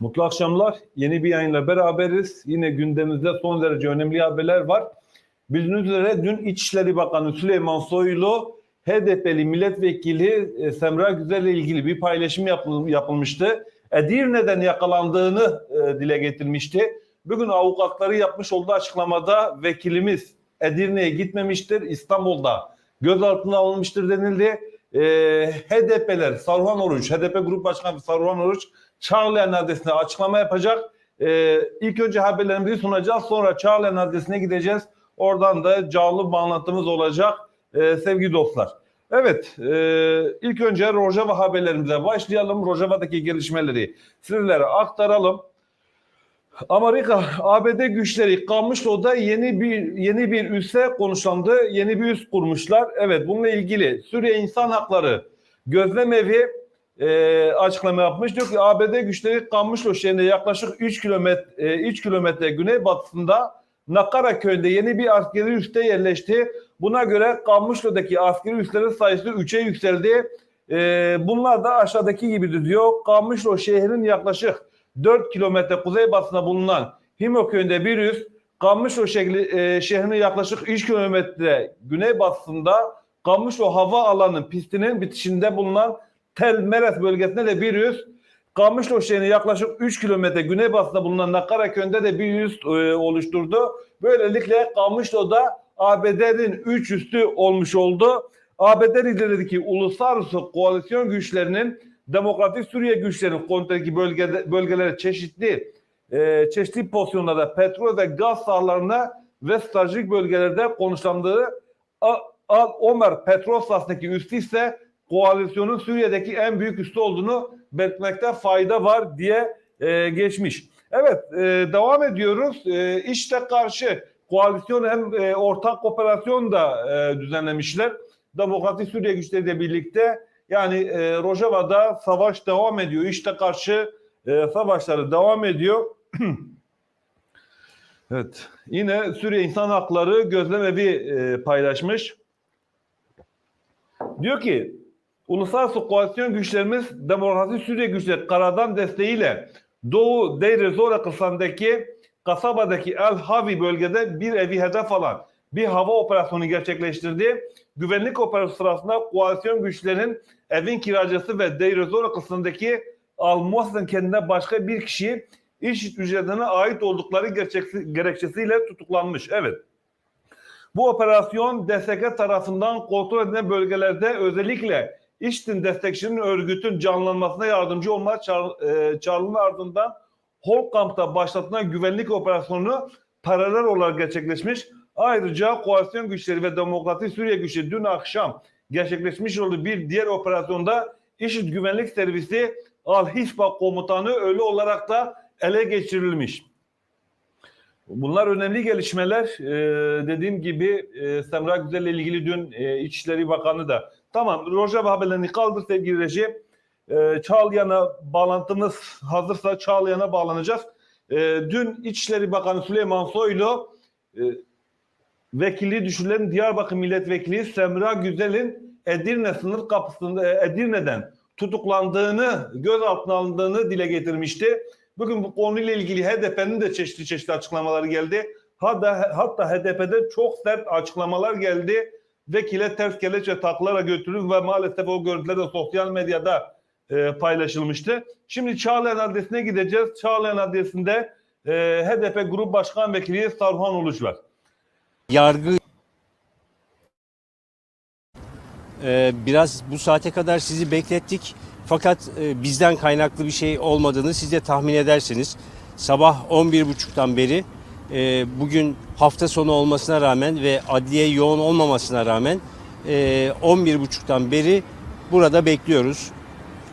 Mutlu akşamlar. Yeni bir yayınla beraberiz. Yine gündemimizde son derece önemli haberler var. Bildiğiniz üzere dün İçişleri Bakanı Süleyman Soylu HDP'li milletvekili e, Semra Güzel ile ilgili bir paylaşım yapıl- yapılmıştı. Edirne'den yakalandığını e, dile getirmişti. Bugün avukatları yapmış olduğu açıklamada vekilimiz Edirne'ye gitmemiştir. İstanbul'da gözaltına alınmıştır denildi. E, HDP'ler Saruhan Oruç, HDP Grup Başkanı Saruhan Oruç Çağlayan adresine açıklama yapacak. Ee, ilk önce haberlerimizi sunacağız. Sonra Çağlayan adresine gideceğiz. Oradan da canlı bağlantımız olacak ee, sevgili dostlar. Evet, e, ilk önce Rojava haberlerimize başlayalım. Rojava'daki gelişmeleri sizlere aktaralım. Amerika, ABD güçleri Kamışlo'da yeni bir yeni bir üsse konuşlandı. Yeni bir üs kurmuşlar. Evet, bununla ilgili Suriye İnsan Hakları Gözlem Evi e, açıklama yapmış. Diyor ki ABD güçleri Kamışlo şehrinde yaklaşık 3 kilometre 3 kilometre güneybatısında Nakara köyünde yeni bir askeri üste yerleşti. Buna göre Kamışlo'daki askeri üslerin sayısı 3'e yükseldi. E, bunlar da aşağıdaki gibidir diyor. Kamışlo şehrinin yaklaşık 4 kilometre kuzeybatısında bulunan Himo köyünde bir üs, Kamışlo şehri, e, şehrinin yaklaşık 3 kilometre güneybatısında Kamışlo hava alanının pistinin bitişinde bulunan Tel Meres bölgesinde de bir üs, Kamışlo şehrinin yaklaşık 3 kilometre güneybatısında bulunan Nakara köyünde de bir üs e, oluşturdu. Böylelikle Kamışlo'da ABD'nin 3 üstü olmuş oldu. ABD liderindeki uluslararası koalisyon güçlerinin Demokratik Suriye güçlerinin kontrolündeki bölgede, bölgelere çeşitli e, çeşitli pozisyonlarda petrol ve gaz sahalarına ve stratejik bölgelerde konuşlandığı Al Omer petrol sahasındaki üstü ise koalisyonun Suriye'deki en büyük üstü olduğunu belirtmekte fayda var diye e, geçmiş. Evet e, devam ediyoruz. E, işte karşı koalisyon hem e, ortak operasyon da e, düzenlemişler. Demokratik Suriye güçleriyle birlikte yani e, Rojava'da savaş devam ediyor. İşte karşı e, savaşları devam ediyor. evet. Yine Suriye İnsan Hakları Gözlem Evi e, paylaşmış. Diyor ki Uluslararası koalisyon güçlerimiz Demokratik Suriye güçleri karadan desteğiyle Doğu Deir Zora kısmındaki kasabadaki El Havi bölgede bir evi hedef alan bir hava operasyonu gerçekleştirdi. Güvenlik operasyonu sırasında koalisyon güçlerinin evin kiracısı ve Deir Zora kısmındaki Al Muhsin kendine başka bir kişi iş ücretine ait oldukları gerekçesiyle tutuklanmış. Evet. Bu operasyon DSK tarafından kontrol edilen bölgelerde özellikle İştin destekçinin örgütün canlanmasına yardımcı olma çağr, e, çağrının ardından Holkamp'ta başlatılan güvenlik operasyonu paralel olarak gerçekleşmiş. Ayrıca koalisyon güçleri ve Demokratik Suriye güçleri dün akşam gerçekleşmiş olduğu bir diğer operasyonda IŞİD Güvenlik Servisi Al-Hisba komutanı ölü olarak da ele geçirilmiş. Bunlar önemli gelişmeler. Ee, dediğim gibi e, Semra Güzel ile ilgili dün e, İçişleri Bakanı da tamam Rojava haberlerini kaldır sevgili reji. Ee, Çağlayan'a bağlantımız hazırsa Çağlayan'a bağlanacağız. Ee, dün İçişleri Bakanı Süleyman Soylu e, vekilliği düşürülen Diyarbakır Milletvekili Semra Güzel'in Edirne sınır kapısında e, Edirne'den tutuklandığını, gözaltına alındığını dile getirmişti. Bugün bu konuyla ilgili HDP'nin de çeşitli çeşitli açıklamaları geldi. Hatta, hatta HDP'de çok sert açıklamalar geldi. Vekile ters kelepçe taklara götürülür ve maalesef o görüntüler de sosyal medyada e, paylaşılmıştı. Şimdi Çağlayan adresine gideceğiz. Çağlayan adresinde e, HDP Grup Başkan Vekili Sarhan Uluç var. yargı Ee, biraz bu saate kadar sizi beklettik. Fakat e, bizden kaynaklı bir şey olmadığını siz de tahmin edersiniz. Sabah 11.30'dan beri e, bugün hafta sonu olmasına rağmen ve adliye yoğun olmamasına rağmen e, 11.30'dan beri burada bekliyoruz.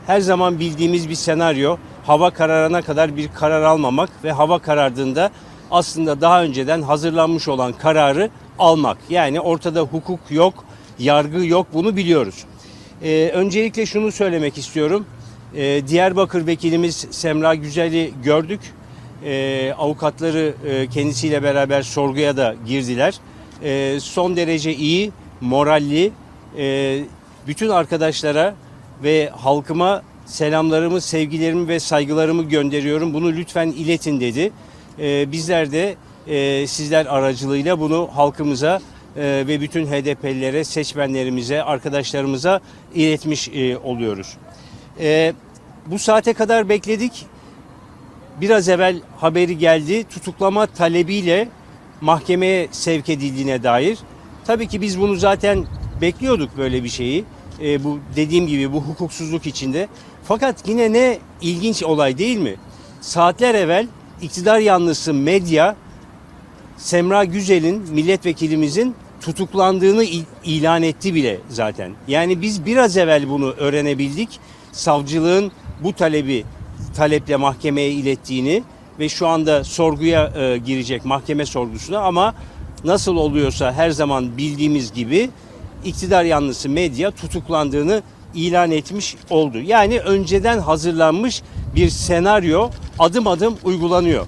Her zaman bildiğimiz bir senaryo hava kararana kadar bir karar almamak ve hava karardığında aslında daha önceden hazırlanmış olan kararı almak. Yani ortada hukuk yok, yargı yok bunu biliyoruz. Ee, öncelikle şunu söylemek istiyorum. Ee, Diyarbakır vekilimiz Semra Güzel'i gördük. Ee, avukatları e, kendisiyle beraber sorguya da girdiler. Ee, son derece iyi, moralli, e, bütün arkadaşlara ve halkıma selamlarımı, sevgilerimi ve saygılarımı gönderiyorum. Bunu lütfen iletin dedi. Ee, bizler de e, sizler aracılığıyla bunu halkımıza e, ve bütün HDP'lilere, seçmenlerimize, arkadaşlarımıza iletmiş e, oluyoruz. E, bu saate kadar bekledik. Biraz evvel haberi geldi. Tutuklama talebiyle mahkemeye sevk edildiğine dair. Tabii ki biz bunu zaten bekliyorduk böyle bir şeyi. E, bu dediğim gibi bu hukuksuzluk içinde. Fakat yine ne ilginç olay değil mi? Saatler evvel iktidar yanlısı medya Semra Güzel'in milletvekilimizin tutuklandığını il- ilan etti bile zaten. Yani biz biraz evvel bunu öğrenebildik. Savcılığın bu talebi taleple mahkemeye ilettiğini ve şu anda sorguya e, girecek mahkeme sorgusuna ama nasıl oluyorsa her zaman bildiğimiz gibi iktidar yanlısı medya tutuklandığını ilan etmiş oldu. Yani önceden hazırlanmış bir senaryo adım adım uygulanıyor.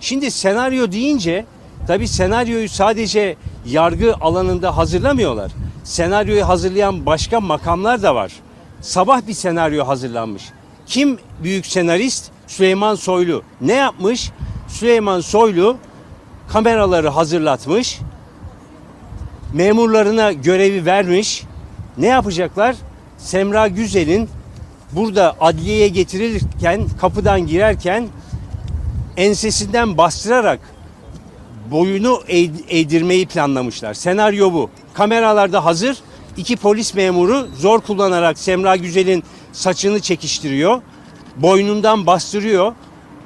Şimdi senaryo deyince tabi senaryoyu sadece yargı alanında hazırlamıyorlar. Senaryoyu hazırlayan başka makamlar da var. Sabah bir senaryo hazırlanmış. Kim büyük senarist? Süleyman Soylu. Ne yapmış? Süleyman Soylu kameraları hazırlatmış. Memurlarına görevi vermiş. Ne yapacaklar? Semra Güzel'in burada adliyeye getirilirken kapıdan girerken ensesinden bastırarak boyunu eğ- eğdirmeyi planlamışlar. Senaryo bu. Kameralarda hazır. İki polis memuru zor kullanarak Semra Güzel'in saçını çekiştiriyor. Boynundan bastırıyor.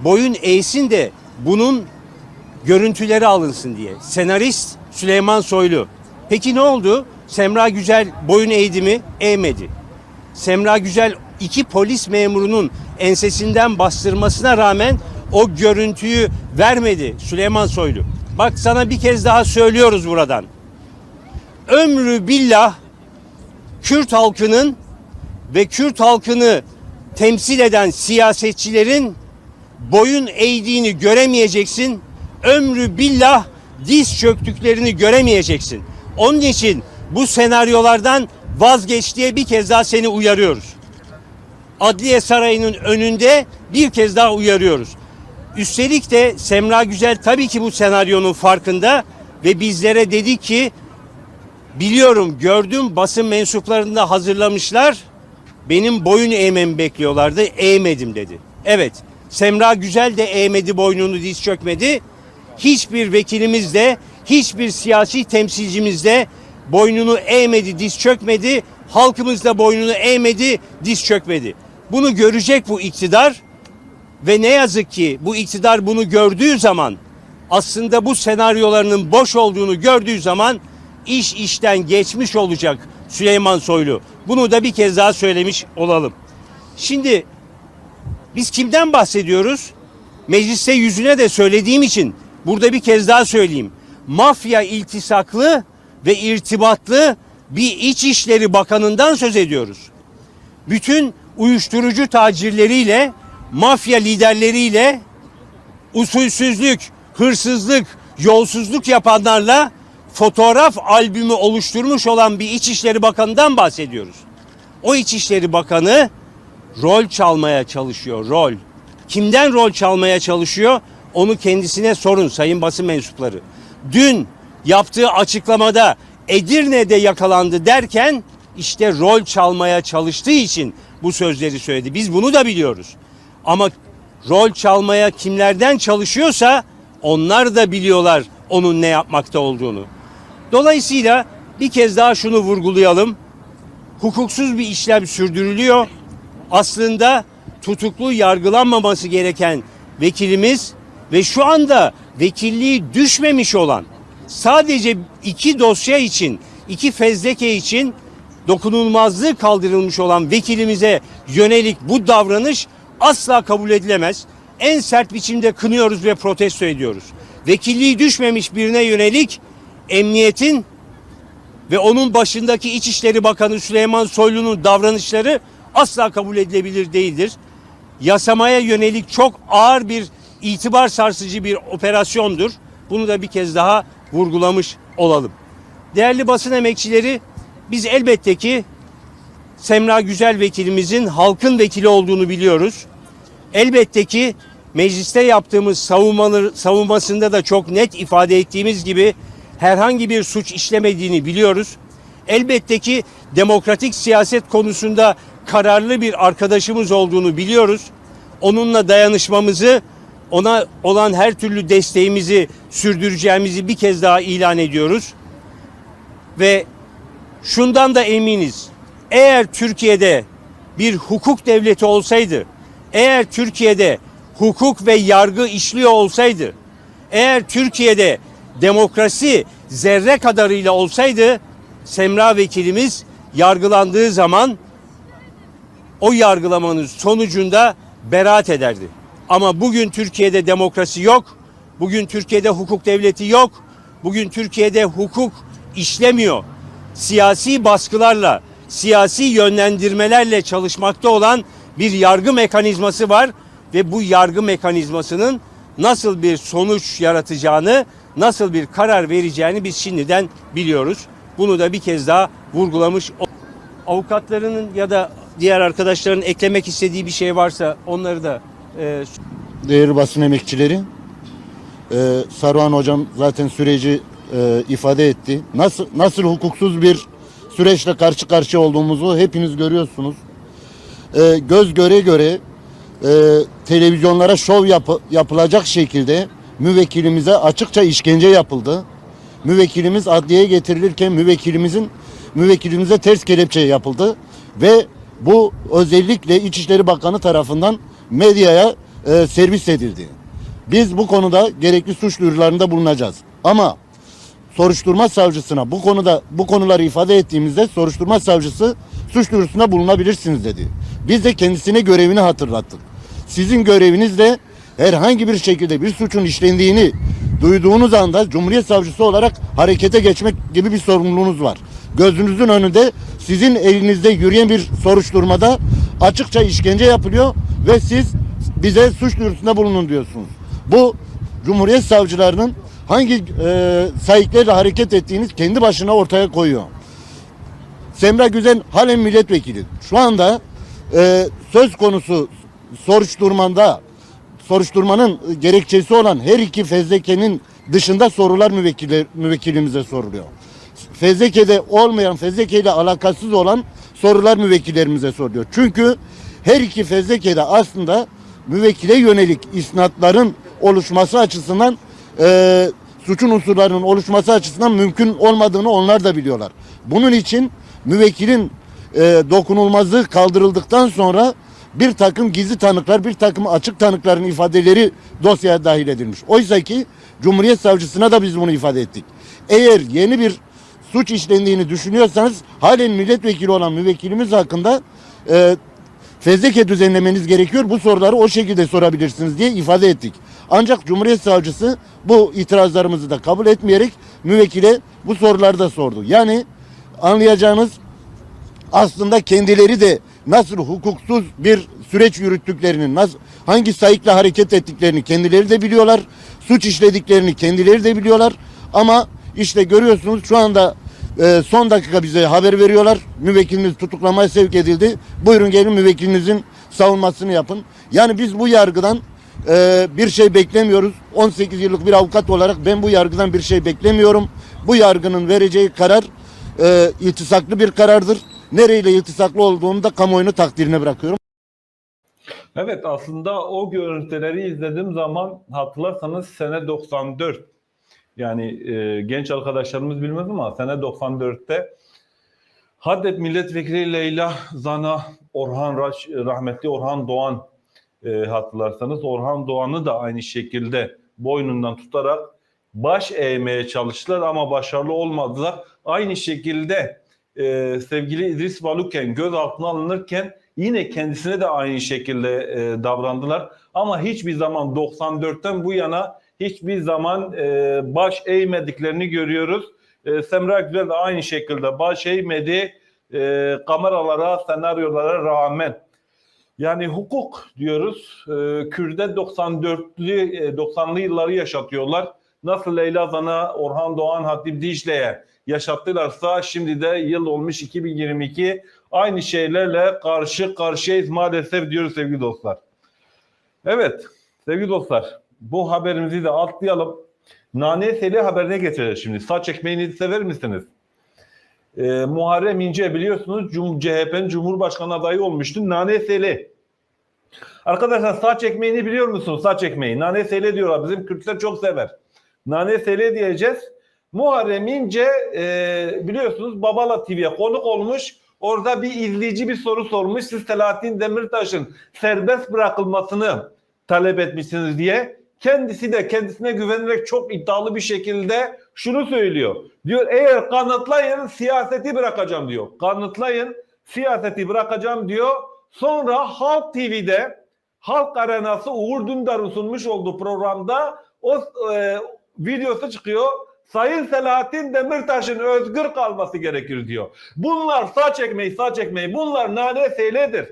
Boyun eğsin de bunun görüntüleri alınsın diye. Senarist Süleyman Soylu. Peki ne oldu? Semra Güzel boyun eğdi mi? Eğmedi. Semra Güzel iki polis memurunun ensesinden bastırmasına rağmen o görüntüyü vermedi Süleyman Soylu. Bak sana bir kez daha söylüyoruz buradan. Ömrü billah Kürt halkının ve Kürt halkını temsil eden siyasetçilerin boyun eğdiğini göremeyeceksin. Ömrü billah diz çöktüklerini göremeyeceksin. Onun için bu senaryolardan vazgeç diye bir kez daha seni uyarıyoruz. Adliye Sarayı'nın önünde bir kez daha uyarıyoruz. Üstelik de Semra Güzel tabii ki bu senaryonun farkında ve bizlere dedi ki biliyorum gördüm basın mensuplarında hazırlamışlar. Benim boyun eğmemi bekliyorlardı. Eğmedim dedi. Evet. Semra Güzel de eğmedi boynunu diz çökmedi. Hiçbir vekilimiz de hiçbir siyasi temsilcimiz de boynunu eğmedi diz çökmedi. Halkımız da boynunu eğmedi diz çökmedi. Bunu görecek bu iktidar ve ne yazık ki bu iktidar bunu gördüğü zaman aslında bu senaryolarının boş olduğunu gördüğü zaman iş işten geçmiş olacak Süleyman Soylu. Bunu da bir kez daha söylemiş olalım. Şimdi biz kimden bahsediyoruz? Mecliste yüzüne de söylediğim için burada bir kez daha söyleyeyim. Mafya iltisaklı ve irtibatlı bir İçişleri Bakanı'ndan söz ediyoruz. Bütün uyuşturucu tacirleriyle, mafya liderleriyle usulsüzlük, hırsızlık, yolsuzluk yapanlarla fotoğraf albümü oluşturmuş olan bir İçişleri Bakanı'ndan bahsediyoruz. O İçişleri Bakanı rol çalmaya çalışıyor, rol. Kimden rol çalmaya çalışıyor? Onu kendisine sorun sayın basın mensupları. Dün yaptığı açıklamada Edirne'de yakalandı derken işte rol çalmaya çalıştığı için bu sözleri söyledi. Biz bunu da biliyoruz. Ama rol çalmaya kimlerden çalışıyorsa onlar da biliyorlar onun ne yapmakta olduğunu. Dolayısıyla bir kez daha şunu vurgulayalım. Hukuksuz bir işlem sürdürülüyor. Aslında tutuklu yargılanmaması gereken vekilimiz ve şu anda vekilliği düşmemiş olan sadece iki dosya için, iki fezleke için dokunulmazlığı kaldırılmış olan vekilimize yönelik bu davranış asla kabul edilemez. En sert biçimde kınıyoruz ve protesto ediyoruz. Vekilliği düşmemiş birine yönelik emniyetin ve onun başındaki İçişleri Bakanı Süleyman Soylu'nun davranışları asla kabul edilebilir değildir. Yasamaya yönelik çok ağır bir itibar sarsıcı bir operasyondur. Bunu da bir kez daha vurgulamış olalım. Değerli basın emekçileri biz elbette ki Semra Güzel vekilimizin halkın vekili olduğunu biliyoruz. Elbette ki mecliste yaptığımız savunmaları, savunmasında da çok net ifade ettiğimiz gibi herhangi bir suç işlemediğini biliyoruz. Elbette ki demokratik siyaset konusunda kararlı bir arkadaşımız olduğunu biliyoruz. Onunla dayanışmamızı, ona olan her türlü desteğimizi sürdüreceğimizi bir kez daha ilan ediyoruz. Ve şundan da eminiz. Eğer Türkiye'de bir hukuk devleti olsaydı, eğer Türkiye'de hukuk ve yargı işliyor olsaydı, eğer Türkiye'de demokrasi zerre kadarıyla olsaydı, Semra vekilimiz yargılandığı zaman o yargılamanın sonucunda beraat ederdi. Ama bugün Türkiye'de demokrasi yok. Bugün Türkiye'de hukuk devleti yok. Bugün Türkiye'de hukuk işlemiyor. Siyasi baskılarla, siyasi yönlendirmelerle çalışmakta olan bir yargı mekanizması var ve bu yargı mekanizmasının nasıl bir sonuç yaratacağını, nasıl bir karar vereceğini biz şimdiden biliyoruz. Bunu da bir kez daha vurgulamış avukatlarının ya da diğer arkadaşların eklemek istediği bir şey varsa onları da e, değerli basın emekçileri. Ee, Saruhan hocam zaten süreci e, ifade etti. Nasıl nasıl hukuksuz bir süreçle karşı karşıya olduğumuzu hepiniz görüyorsunuz. Ee, göz göre göre e, televizyonlara şov yapı- yapılacak şekilde müvekkilimize açıkça işkence yapıldı. Müvekkilimiz adliyeye getirilirken müvekkilimizin müvekkilimize ters kelepçe yapıldı ve bu özellikle İçişleri Bakanı tarafından medyaya e, servis edildi. Biz bu konuda gerekli suç duyurularında bulunacağız. Ama soruşturma savcısına bu konuda bu konuları ifade ettiğimizde soruşturma savcısı suç duyurusunda bulunabilirsiniz dedi. Biz de kendisine görevini hatırlattık. Sizin göreviniz de herhangi bir şekilde bir suçun işlendiğini duyduğunuz anda Cumhuriyet Savcısı olarak harekete geçmek gibi bir sorumluluğunuz var. Gözünüzün önünde sizin elinizde yürüyen bir soruşturmada açıkça işkence yapılıyor ve siz bize suç duyurusunda bulunun diyorsunuz. Bu Cumhuriyet savcılarının hangi e, sayıklarla hareket ettiğiniz kendi başına ortaya koyuyor. Semra Güzel halen milletvekili. Şu anda e, söz konusu soruşturmanda soruşturmanın gerekçesi olan her iki fezlekenin dışında sorular müvekkile, müvekkilimize soruluyor. Fezleke'de olmayan, fezlekeyle alakasız olan sorular müvekkillerimize soruluyor. Çünkü her iki fezleke'de aslında müvekkile yönelik isnatların oluşması açısından e, suçun unsurlarının oluşması açısından mümkün olmadığını onlar da biliyorlar. Bunun için müvekkilin e, dokunulmazlığı kaldırıldıktan sonra bir takım gizli tanıklar, bir takım açık tanıkların ifadeleri dosyaya dahil edilmiş. Oysa ki Cumhuriyet Savcısına da biz bunu ifade ettik. Eğer yeni bir suç işlendiğini düşünüyorsanız halen milletvekili olan müvekkilimiz hakkında e, fezleke düzenlemeniz gerekiyor. Bu soruları o şekilde sorabilirsiniz diye ifade ettik. Ancak Cumhuriyet Savcısı bu itirazlarımızı da kabul etmeyerek müvekkile bu soruları da sordu. Yani anlayacağınız aslında kendileri de nasıl hukuksuz bir süreç yürüttüklerini, nasıl hangi sayıkla hareket ettiklerini kendileri de biliyorlar. Suç işlediklerini kendileri de biliyorlar. Ama işte görüyorsunuz şu anda e, son dakika bize haber veriyorlar. Müvekkiliniz tutuklamaya sevk edildi. Buyurun gelin müvekkilinizin savunmasını yapın. Yani biz bu yargıdan e, bir şey beklemiyoruz. 18 yıllık bir avukat olarak ben bu yargıdan bir şey beklemiyorum. Bu yargının vereceği karar e, iltisaklı bir karardır. Nereyle iltisaklı olduğunu da kamuoyunu takdirine bırakıyorum. Evet aslında o görüntüleri izlediğim zaman hatırlarsanız sene 94 yani e, genç arkadaşlarımız bilmez ama sene 94'te Haddet Milletvekili Leyla Zana Orhan Raş, rahmetli Orhan Doğan e, hatırlarsanız Orhan Doğan'ı da aynı şekilde boynundan tutarak baş eğmeye çalıştılar ama başarılı olmadılar. Aynı şekilde e, sevgili İdris Baluken gözaltına alınırken yine kendisine de aynı şekilde e, davrandılar. Ama hiçbir zaman 94'ten bu yana hiçbir zaman e, baş eğmediklerini görüyoruz. E, Semra Güzel de aynı şekilde baş eğmedi e, kameralara, senaryolara rağmen. Yani hukuk diyoruz. E, Kürt'e 94'lü e, 90'lı yılları yaşatıyorlar. Nasıl Leyla Zana, Orhan Doğan, Hatip Dicle'ye yaşattılarsa şimdi de yıl olmuş 2022 aynı şeylerle karşı karşıyayız maalesef diyoruz sevgili dostlar. Evet sevgili dostlar bu haberimizi de atlayalım. Nane Seli haberine geçeceğiz şimdi. Saç ekmeğini sever misiniz? Ee, Muharrem İnce biliyorsunuz CHP'nin Cumhurbaşkanı adayı olmuştu. Nane Seli. Arkadaşlar saç ekmeğini biliyor musunuz? Saç ekmeği. Nane Seli diyorlar. Bizim Kürtler çok sever. Nane Seli diyeceğiz. Muharrem İnce e, biliyorsunuz Babala TV'ye konuk olmuş. Orada bir izleyici bir soru sormuş. Siz Selahattin Demirtaş'ın serbest bırakılmasını talep etmişsiniz diye. Kendisi de kendisine güvenerek çok iddialı bir şekilde şunu söylüyor. Diyor eğer kanıtlayın siyaseti bırakacağım diyor. Kanıtlayın siyaseti bırakacağım diyor. Sonra Halk TV'de Halk Arenası Uğur Dündar'ın sunmuş olduğu programda o e, videosu çıkıyor. Sayın Selahattin Demirtaş'ın özgür kalması gerekir diyor. Bunlar sağ çekmeyi sağ çekmeyi bunlar nane seyledir.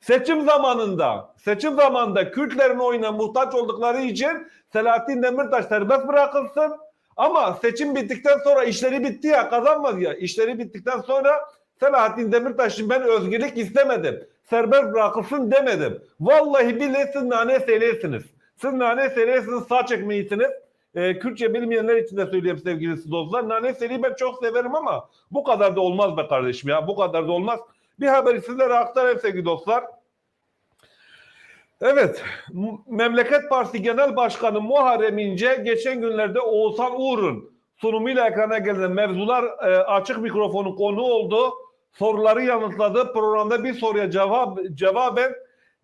Seçim zamanında, seçim zamanında Kürtlerin oyuna muhtaç oldukları için Selahattin Demirtaş serbest bırakılsın. Ama seçim bittikten sonra işleri bitti ya kazanmadı ya. İşleri bittikten sonra Selahattin Demirtaş'ın ben özgürlük istemedim. Serbest bırakılsın demedim. Vallahi billahi siz nane seylersiniz. Siz nane seylersiniz sağ çekmeyisiniz. Ee, Kürtçe bilmeyenler için de söyleyeyim sevgili dostlar. Nane seriyi ben çok severim ama bu kadar da olmaz be kardeşim ya. Bu kadar da olmaz. Bir haberi sizlere aktarayım sevgili dostlar. Evet, Memleket Partisi Genel Başkanı Muharrem İnce geçen günlerde Oğuzhan Uğur'un sunumuyla ekrana gelen mevzular e, açık mikrofonu konu oldu. Soruları yanıtladı. Programda bir soruya cevap cevaben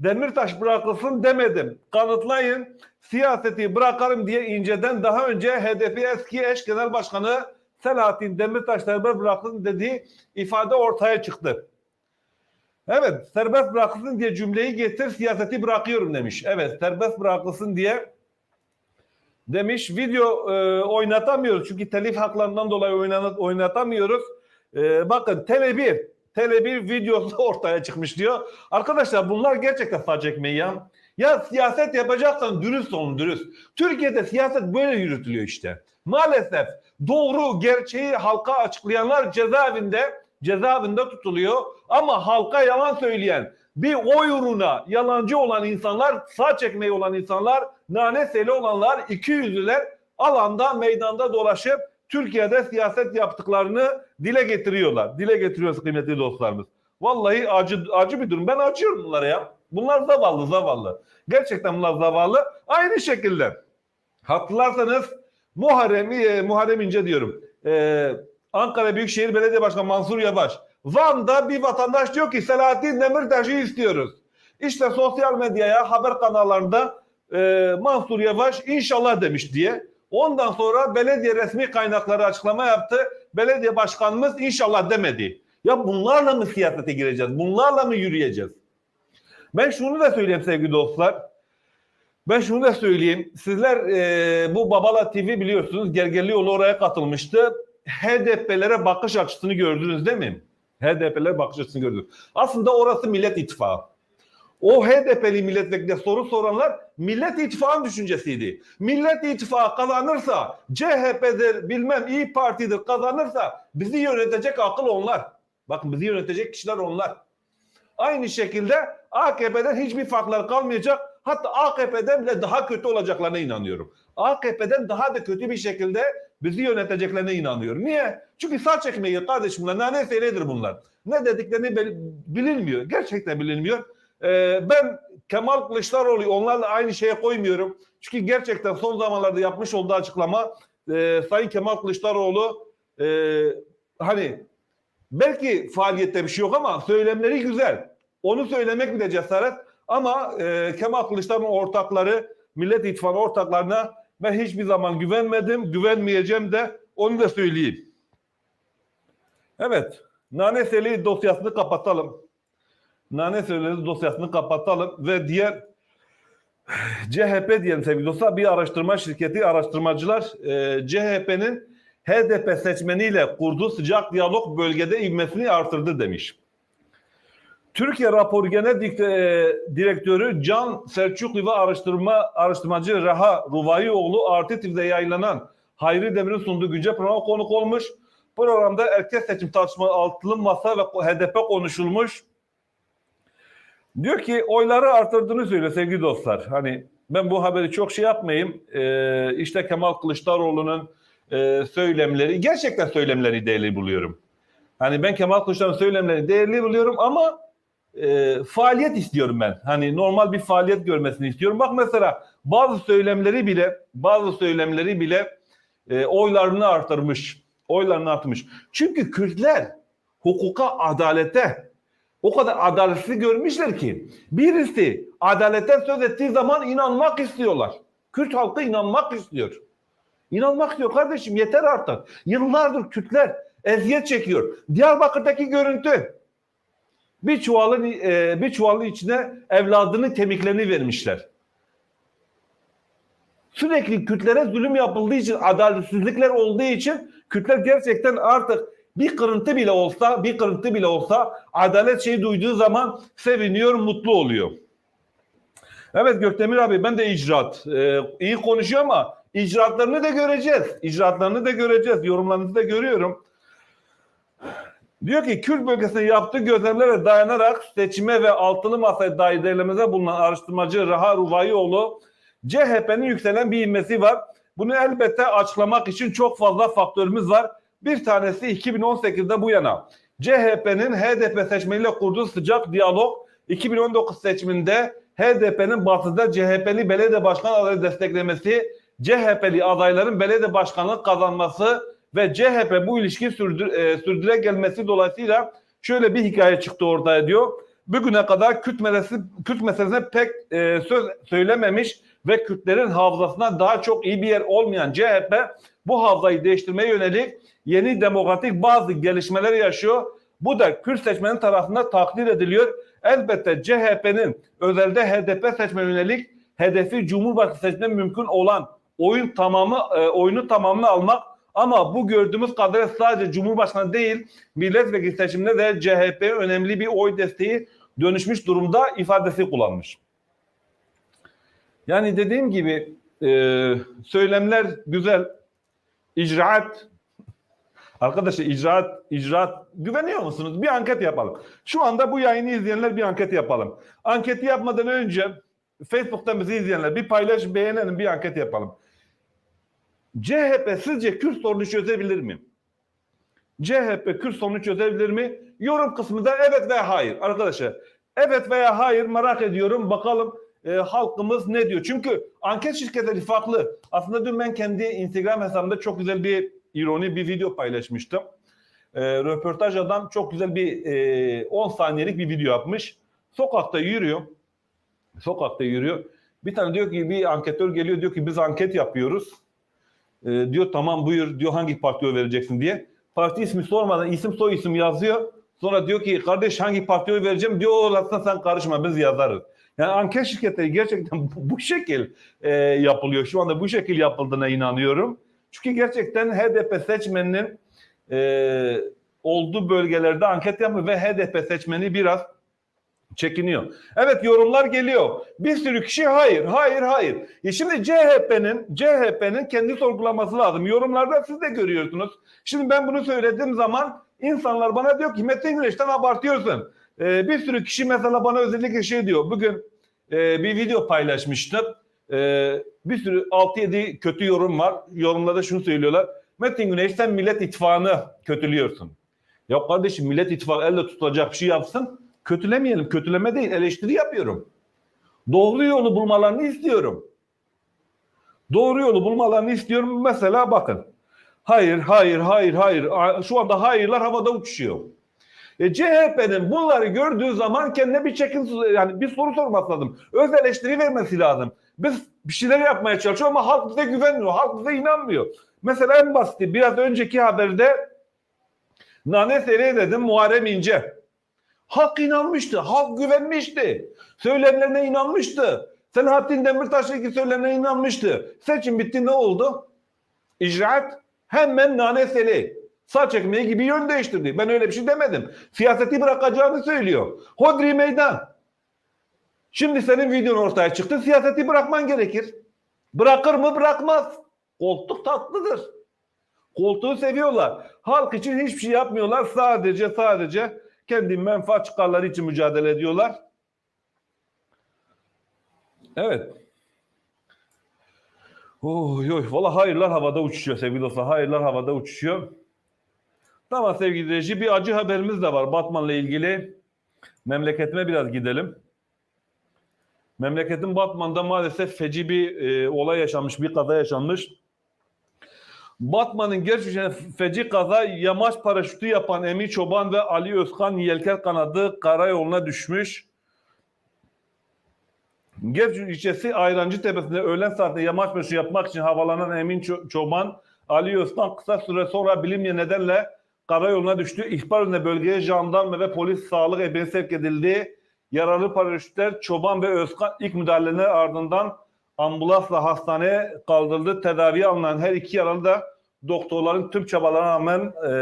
Demirtaş bırakılsın demedim. Kanıtlayın siyaseti bırakarım diye İnce'den daha önce HDP eski eş genel başkanı Selahattin Demirtaş serbest bırakılsın dediği ifade ortaya çıktı. Evet serbest bırakılsın diye cümleyi getir siyaseti bırakıyorum demiş. Evet serbest bırakılsın diye demiş. Video e, oynatamıyoruz çünkü telif haklarından dolayı oynat, oynatamıyoruz. E, bakın Tele1 Tele1 videosu ortaya çıkmış diyor. Arkadaşlar bunlar gerçekten saç ekmeği ya. Ya siyaset yapacaksan dürüst olun dürüst. Türkiye'de siyaset böyle yürütülüyor işte. Maalesef doğru gerçeği halka açıklayanlar cezaevinde cezaevinde tutuluyor ama halka yalan söyleyen bir oy uğruna yalancı olan insanlar, sağ çekmeyi olan insanlar, nane seli olanlar, iki yüzlüler alanda, meydanda dolaşıp Türkiye'de siyaset yaptıklarını dile getiriyorlar. Dile getiriyoruz kıymetli dostlarımız. Vallahi acı acı bir durum. Ben acıyorum bunlara ya. Bunlar zavallı zavallı. Gerçekten bunlar zavallı. Aynı şekilde hatırlarsanız Muharrem, e, Muharrem İnce diyorum. E, Ankara Büyükşehir Belediye Başkanı Mansur Yavaş. Van'da bir vatandaş diyor ki Selahattin Demirtaş'ı istiyoruz. İşte sosyal medyaya haber kanallarında e, Mansur Yavaş inşallah demiş diye. Ondan sonra belediye resmi kaynakları açıklama yaptı. Belediye başkanımız inşallah demedi. Ya bunlarla mı siyasete gireceğiz? Bunlarla mı yürüyeceğiz? Ben şunu da söyleyeyim sevgili dostlar. Ben şunu da söyleyeyim. Sizler e, bu Babala TV biliyorsunuz Gergerlioğlu oraya katılmıştı. HDP'lere bakış açısını gördünüz değil mi? HDP'lere bakış açısını gördünüz. Aslında orası Millet İttifakı. O HDP'li milletvekiline soru soranlar Millet İttifakı'nın düşüncesiydi. Millet İttifakı kazanırsa, CHP'dir, bilmem İyi Parti'dir kazanırsa bizi yönetecek akıl onlar. Bakın bizi yönetecek kişiler onlar. Aynı şekilde AKP'den hiçbir farklar kalmayacak. Hatta AKP'den bile daha kötü olacaklarına inanıyorum. AKP'den daha da kötü bir şekilde bizi yöneteceklerine inanıyorum. Niye? Çünkü sağ çekmeyi kardeşim bunlar nane seyredir bunlar. Ne dediklerini bil- bilinmiyor. Gerçekten bilinmiyor. Ee, ben Kemal Kılıçdaroğlu'yu onlarla aynı şeye koymuyorum. Çünkü gerçekten son zamanlarda yapmış olduğu açıklama e, Sayın Kemal Kılıçdaroğlu e, hani belki faaliyette bir şey yok ama söylemleri güzel. Onu söylemek bile cesaret. Ama e, Kemal Kılıçdaroğlu'nun ortakları, Millet İttifakı ortaklarına ben hiçbir zaman güvenmedim, güvenmeyeceğim de onu da söyleyeyim. Evet, Nane Seli dosyasını kapatalım. Nane Seli dosyasını kapatalım ve diğer CHP diyelim sevgili dostlar bir araştırma şirketi araştırmacılar e, CHP'nin HDP seçmeniyle kurduğu sıcak diyalog bölgede ivmesini artırdı demiş. Türkiye Raporu Genel e, Direktörü Can Selçuklu ve araştırma araştırmacı Reha Ruvaioğlu Artı TV'de yayınlanan Hayri Demir'in sunduğu güncel programa konuk olmuş. Programda erken seçim tartışma altılı masa ve HDP konuşulmuş. Diyor ki oyları artırdığını söylüyor sevgili dostlar. Hani ben bu haberi çok şey yapmayayım. Ee, işte Kemal Kılıçdaroğlu'nun e, söylemleri, gerçekten söylemleri değerli buluyorum. Hani ben Kemal Kılıçdaroğlu'nun söylemlerini değerli buluyorum ama e, faaliyet istiyorum ben. Hani normal bir faaliyet görmesini istiyorum. Bak mesela bazı söylemleri bile bazı söylemleri bile e, oylarını artırmış. Oylarını artmış. Çünkü Kürtler hukuka, adalete o kadar adaletsiz görmüşler ki birisi adalete söz ettiği zaman inanmak istiyorlar. Kürt halkı inanmak istiyor. İnanmak istiyor kardeşim yeter artık. Yıllardır Kürtler eziyet çekiyor. Diyarbakır'daki görüntü bir çuvalın e, bir çuvalın içine evladının kemiklerini vermişler. Sürekli Kürtlere zulüm yapıldığı için, adaletsizlikler olduğu için Kürtler gerçekten artık bir kırıntı bile olsa, bir kırıntı bile olsa adalet şeyi duyduğu zaman seviniyor, mutlu oluyor. Evet Gökdemir abi ben de icraat. Ee, iyi konuşuyor ama icraatlarını da göreceğiz. İcraatlarını da göreceğiz. Yorumlarınızı da görüyorum. Diyor ki Kürt bölgesinde yaptığı gözlemlere dayanarak seçime ve altılı masaya dair değerlemede bulunan araştırmacı Raha Ruvayoğlu CHP'nin yükselen bir inmesi var. Bunu elbette açıklamak için çok fazla faktörümüz var. Bir tanesi 2018'de bu yana CHP'nin HDP seçmeniyle kurduğu sıcak diyalog 2019 seçiminde HDP'nin batıda CHP'li belediye başkan adayı desteklemesi, CHP'li adayların belediye başkanlık kazanması ve CHP bu ilişkiyi sürdür, e, sürdüre gelmesi dolayısıyla şöyle bir hikaye çıktı ortaya diyor. Bugüne kadar Kürt meselesi, Kürt meselesine pek e, söz söylememiş ve Kürtlerin hafızasına daha çok iyi bir yer olmayan CHP bu hafızayı değiştirmeye yönelik yeni demokratik bazı gelişmeler yaşıyor. Bu da Kürt seçmenin tarafından takdir ediliyor. Elbette CHP'nin özelde HDP seçmene yönelik hedefi Cumhurbaşkanı seçiminde mümkün olan oyun tamamı e, oyunu tamamını almak ama bu gördüğümüz kadarıyla sadece Cumhurbaşkanı değil milletvekili seçiminde de CHP önemli bir oy desteği dönüşmüş durumda ifadesi kullanmış. Yani dediğim gibi e, söylemler güzel. İcraat Arkadaşlar icraat, icraat güveniyor musunuz? Bir anket yapalım. Şu anda bu yayını izleyenler bir anket yapalım. Anketi yapmadan önce Facebook'tan bizi izleyenler bir paylaş beğenelim bir anket yapalım. CHP sizce Kürt sorunu çözebilir mi? CHP Kürt sorunu çözebilir mi? Yorum kısmında evet veya hayır. Arkadaşlar evet veya hayır merak ediyorum. Bakalım e, halkımız ne diyor? Çünkü anket şirketleri farklı. Aslında dün ben kendi Instagram hesabımda çok güzel bir ironi bir video paylaşmıştım. E, röportaj adam çok güzel bir e, 10 saniyelik bir video yapmış. Sokakta yürüyor. Sokakta yürüyor. Bir tane diyor ki bir anketör geliyor diyor ki biz anket yapıyoruz. E, diyor tamam buyur diyor hangi partiye vereceksin diye. Parti ismi sormadan isim soy isim yazıyor. Sonra diyor ki kardeş hangi partiye vereceğim diyor olasın sen karışma biz yazarız. Yani anket şirketleri gerçekten bu, şekil e, yapılıyor. Şu anda bu şekil yapıldığına inanıyorum. Çünkü gerçekten HDP seçmeninin e, olduğu bölgelerde anket yapıyor ve HDP seçmeni biraz çekiniyor. Evet yorumlar geliyor. Bir sürü kişi hayır, hayır, hayır. E şimdi CHP'nin CHP'nin kendi sorgulaması lazım. Yorumlarda siz de görüyorsunuz. Şimdi ben bunu söylediğim zaman insanlar bana diyor ki Metin Güneş'ten abartıyorsun. E, bir sürü kişi mesela bana özellikle şey diyor. Bugün e, bir video paylaşmıştım. Ee, bir sürü 6-7 kötü yorum var. Yorumlarda şunu söylüyorlar. Metin Güneş sen Millet İttifakı'nı kötülüyorsun. Ya kardeşim Millet İttifakı elle tutulacak bir şey yapsın. Kötülemeyelim. Kötüleme değil eleştiri yapıyorum. Doğru yolu bulmalarını istiyorum. Doğru yolu bulmalarını istiyorum. Mesela bakın. Hayır, hayır, hayır, hayır. Şu anda hayırlar havada uçuşuyor. E, CHP'nin bunları gördüğü zaman kendine bir çekin yani bir soru sorması lazım. Öz eleştiri vermesi lazım. Biz bir şeyler yapmaya çalışıyoruz ama halk bize güvenmiyor. Halk bize inanmıyor. Mesela en basiti biraz önceki haberde Nane Seri dedim Muharrem İnce. Halk inanmıştı. Halk güvenmişti. Söylemlerine inanmıştı. Selahattin Demirtaş'taki söylemlerine inanmıştı. Seçim bitti ne oldu? İcraat hemen Nane Seri sağ çekmeye gibi yön değiştirdi. Ben öyle bir şey demedim. Siyaseti bırakacağını söylüyor. Hodri meydan. Şimdi senin videon ortaya çıktı. Siyaseti bırakman gerekir. Bırakır mı? Bırakmaz. Koltuk tatlıdır. Koltuğu seviyorlar. Halk için hiçbir şey yapmıyorlar. Sadece sadece kendi menfaat çıkarları için mücadele ediyorlar. Evet. Oy oy. Valla hayırlar havada uçuşuyor sevgili dostlar. Hayırlar havada uçuşuyor. Tamam sevgili reji bir acı haberimiz de var Batman'la ilgili. Memleketime biraz gidelim. Memleketin Batman'da maalesef feci bir e, olay yaşanmış, bir kaza yaşanmış. Batman'ın gerçekten feci kaza yamaç paraşütü yapan Emi Çoban ve Ali Özkan yelken kanadı karayoluna düşmüş. Gebze ilçesi Ayrancı Tepesi'nde öğlen saatinde yamaç paraşütü yapmak için havalanan Emin Ço- Çoban, Ali Özkan kısa süre sonra bilinmeyen nedenle karayoluna düştü. İhbar üzerine bölgeye jandarma ve polis sağlık ekibine sevk edildi. Yaralı paraşütler Çoban ve Özkan ilk müdahaleler ardından ambulansla hastaneye kaldırıldı. Tedaviye alınan her iki yaralı da doktorların tüm çabalarına rağmen e,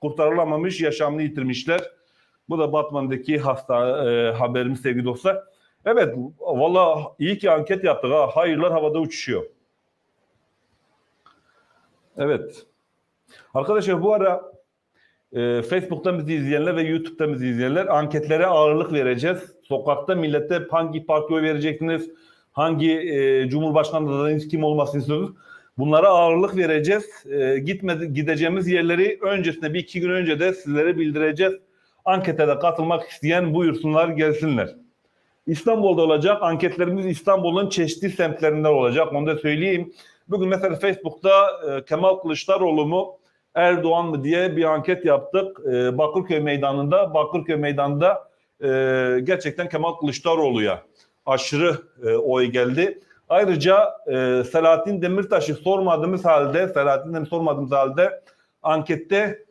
kurtarılamamış, yaşamını yitirmişler. Bu da Batman'daki hasta e, haberimiz sevgili dostlar. Evet, valla iyi ki anket yaptık ha. Hayırlar havada uçuşuyor. Evet. Arkadaşlar bu ara e, bizi izleyenler ve YouTube'dan bizi izleyenler anketlere ağırlık vereceğiz. Sokakta millete hangi partiye vereceksiniz, hangi e, Cumhurbaşkanı adayınız kim olmasını istiyorsunuz. Bunlara ağırlık vereceğiz. E, gitmedi, gideceğimiz yerleri öncesinde bir iki gün önce de sizlere bildireceğiz. Ankete de katılmak isteyen buyursunlar gelsinler. İstanbul'da olacak. Anketlerimiz İstanbul'un çeşitli semtlerinden olacak. Onu da söyleyeyim. Bugün mesela Facebook'ta e, Kemal Kılıçdaroğlu mu Erdoğan mı diye bir anket yaptık. E, Bakırköy Meydanı'nda. Bakırköy Meydanı'nda e, gerçekten Kemal Kılıçdaroğlu'ya aşırı e, oy geldi. Ayrıca e, Selahattin Demirtaş'ı sormadığımız halde, Selahattin Demirtaş'ı sormadığımız halde ankette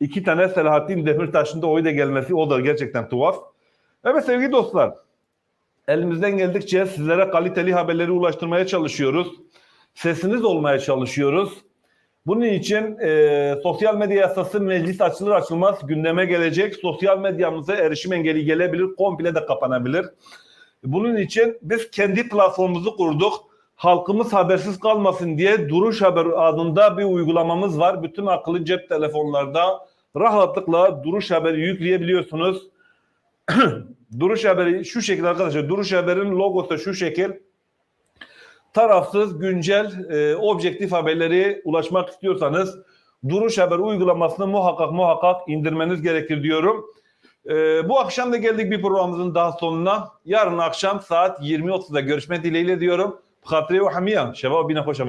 iki tane Selahattin Demirtaş'ın da oyu da gelmesi o da gerçekten tuhaf. Evet sevgili dostlar, elimizden geldikçe sizlere kaliteli haberleri ulaştırmaya çalışıyoruz. Sesiniz olmaya çalışıyoruz. Bunun için e, sosyal medya yasası meclis açılır açılmaz gündeme gelecek. Sosyal medyamıza erişim engeli gelebilir, komple de kapanabilir. Bunun için biz kendi platformumuzu kurduk. Halkımız habersiz kalmasın diye Duruş Haber adında bir uygulamamız var. Bütün akıllı cep telefonlarda rahatlıkla Duruş Haber'i yükleyebiliyorsunuz. Duruş Haberi şu şekilde arkadaşlar. Duruş Haber'in logosu şu şekil. Tarafsız, güncel, e, objektif haberleri ulaşmak istiyorsanız Duruş Haber uygulamasını muhakkak muhakkak indirmeniz gerekir diyorum. E, bu akşam da geldik bir programımızın daha sonuna. Yarın akşam saat 20.30'da görüşmek dileğiyle diyorum. Bhatri ve hamiya. Şeva bine hoş